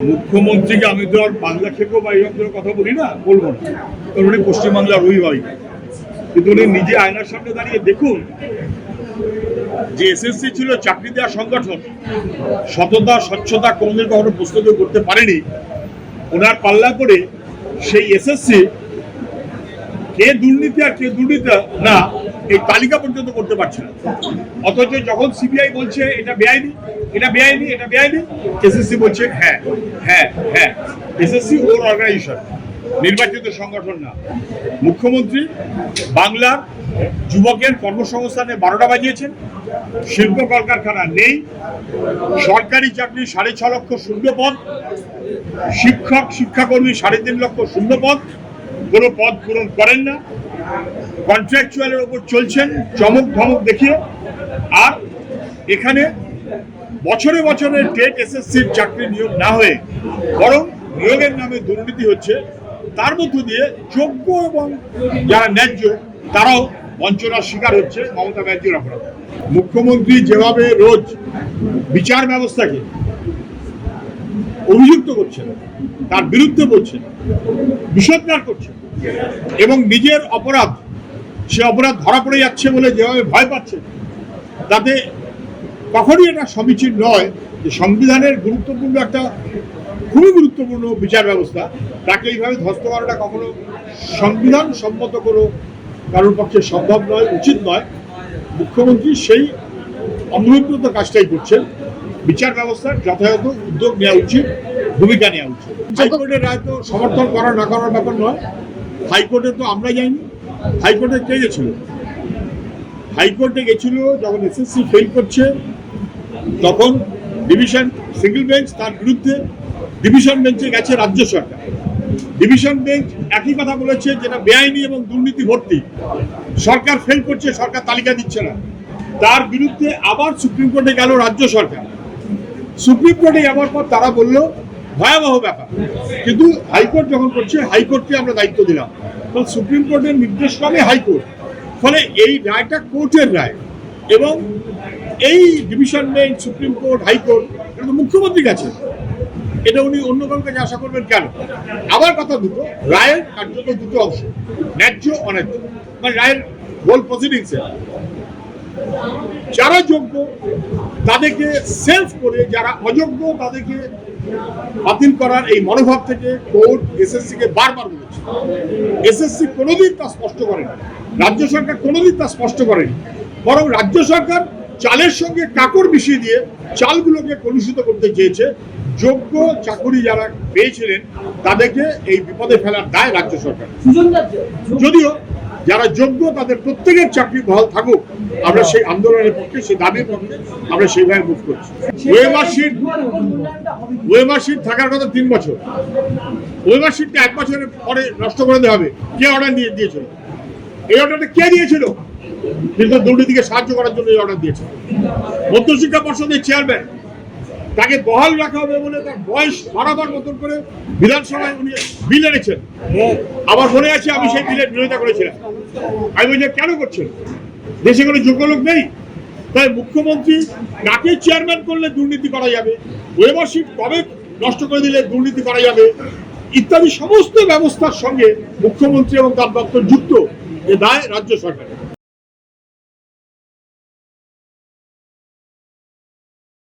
মুখ্যমন্ত্রীকে আমি তো আর বাংলা খেপো বা এই অঞ্চলের কথা বলি না, বলব না। কারণ উনি পশ্চিমবাংলার অভিভাবক। কিন্তু উনি নিজে আয়নার সামনে দাঁড়িয়ে দেখুন, যে এসএসসি ছিল চাকরি দেওয়ার সংগঠন, সততা, স্বচ্ছতা কোনদিন কখনো প্রস্তুত করতে পারেনি। ওনার পাল্লা করে সেই এসএসসি, কে দুর্নীতি আর কে দুর্নীতি না এই তালিকা পর্যন্ত করতে পারছে না। অথচ যখন সিবিআই বলছে, এটা বেআইনি এটা বেআইনি এটা বেআইনি এসএসসি বলছে হ্যাঁ হ্যাঁ হ্যাঁ এসএসসি ওর অর্গানাইজেশন নির্বাচিত সংগঠন না। মুখ্যমন্ত্রী বাংলার যুবকের কর্মসংস্থানে বারোটা বাজিয়েছেন, শিল্প কলকারখানা নেই, সরকারি চাকরি সাড়ে ছ লক্ষ শূন্য পদ, শিক্ষক, শিক্ষাকর্মী সাড়ে তিন লক্ষ শূন্য পদ, কোনো পদ পূরণ করেন না। কন্ট্রাকচুয়ালের ওপর চলছেন চমক ধমক দেখিয়ে। আর এখানে বছরে বছরে টেট এসএসসির চাকরি নিয়োগ না হয়ে, বরং নিয়োগের নামে দুর্নীতি হচ্ছে, তার মধ্য দিয়ে যোগ্য এবং যারা ন্যায্য, তারাও বঞ্চনার শিকার হচ্ছে মমতা ব্যানার্জির অপরাধ মুখ্যমন্ত্রী যেভাবে রোজ বিচার ব্যবস্থাকে অভিযুক্ত করছেন, তার বিরুদ্ধে বলছেন, বিষোদ্গার করছেন এবং নিজের অপরাধ সে অপরাধ ধরা পড়ে যাচ্ছে বলে যেভাবে ভয় পাচ্ছে তাতে কখনই এটা সমীচীন নয় যে সংবিধানের গুরুত্বপূর্ণ একটা খুবই গুরুত্বপূর্ণ বিচার ব্যবস্থা তাকে এইভাবে ধ্বস্ত করাটা কখনো সংবিধান সম্মত কোনো কারোর পক্ষে সম্ভব নয় উচিত নয়। মুখ্যমন্ত্রী সেই অমূল্যত কাজটাই করছেন। বিচার ব্যবস্থার যথাযথ উদ্যোগ নেওয়া উচিত ভূমিকা নেওয়া উচিত। হাইকোর্টের রায় তো সমর্থন করা না করার ব্যাপার নয়। হাইকোর্টে তো আমরা যাইনি, হাইকোর্টে কে গেছিল? হাইকোর্টে গেছিল যখন এসএসসি ফেল করছে, তখন ডিভিশন সিঙ্গেল বেঞ্চ তার বিরুদ্ধে ডিভিশন বেঞ্চে গেছে রাজ্য সরকার। ডিভিশন বেঞ্চ একই কথা বলেছে যেটা বেআইনি এবং দুর্নীতি ভর্তি। সরকার ফেল করছে, সরকার তালিকা দিচ্ছে না। তার বিরুদ্ধে আবার সুপ্রিম কোর্টে গেল রাজ্য সরকার। সুপ্রিম কোর্টে যাওয়ার পর তারা বলল ভয়াবহ ব্যাপার। কিন্তু হাইকোর্ট যখন করছে, হাইকোর্টকে আমরা দায়িত্ব দিলাম। তো সুপ্রিম কোর্টের নির্দেশ পাবে হাইকোর্ট। ফলে এই রায়টা কোর্টের রায়। এবং এই division bench, supreme court, high court, এটা তো মুখ্যমন্ত্রীর কাছে। এটা উনি অন্য কারোর কাছে আশা করবেন কেন? আবার কথা দুটো, রায়ের কার্যত দুটো অংশ, ন্যায্য, অন্যায্য। মানে রায়ের হোল প্রসিডিংস যারা যোগ্য তাদেরকে সেলফ করে যারা অযোগ্য তাদেরকে বাতিল করার এই মনোভাব থেকে কোর্ট এসএসসি কে বারবার বলেছে। এসএসসি কোনোদিন তা স্পষ্ট করেনি। রাজ্য সরকার কোনোদিন তা স্পষ্ট করেনি। বরং রাজ্য সরকার চালের সঙ্গে কাকড় মিশিয়ে দিয়ে চালগুলোকে কলুষিত করতে চেয়েছে। যোগ্য চাকুরি যারা পেয়েছিলেন তাদেরকে এই বিপদে ফেলার দায় রাজ্য সরকার। যদিও যারা যোগ্য তাদের প্রত্যেকের চাকরি বহাল থাকুক। আমরা সেই আন্দোলনের পক্ষে, সেই দাবির পক্ষে আমরা সেইভাবে মুভ করছি। ওয়েমার শিট ওয়েমার শিট থাকার কথা তিন বছর। ওয়েমার শিটটা এক বছরের পরে নষ্ট করে দেওয়া হবে। কে অর্ডার নিয়ে দিয়েছিল? এই অর্ডারটা কে দিয়েছিল? কিন্তু দুর্নীতিকে সাহায্য করার জন্য এই অর্ডার দিয়েছিল মধ্যশিক্ষা পর্ষদের চেয়ারম্যান তাকে বহাল রাখা হবে বলে তার বয়স বাড়াবার মতন করে বিধানসভায় উনি বিল এনেছেন। আমার মনে আছে আমি সেই বিলের বিরোধিতা করেছিলাম। আমি বলছি, কেন করছেন? দেশে কোনো যোগ্য লোক নেই? তাই মুখ্যমন্ত্রী কাকে চেয়ারম্যান করলে দুর্নীতি করা যাবে ওয়েবারশিপ কবে নষ্ট করে দিলে দুর্নীতি করা যাবে, ইত্যাদি সমস্ত ব্যবস্থার সঙ্গে মুখ্যমন্ত্রী এবং তার দপ্তর যুক্ত এ দায় রাজ্য সরকার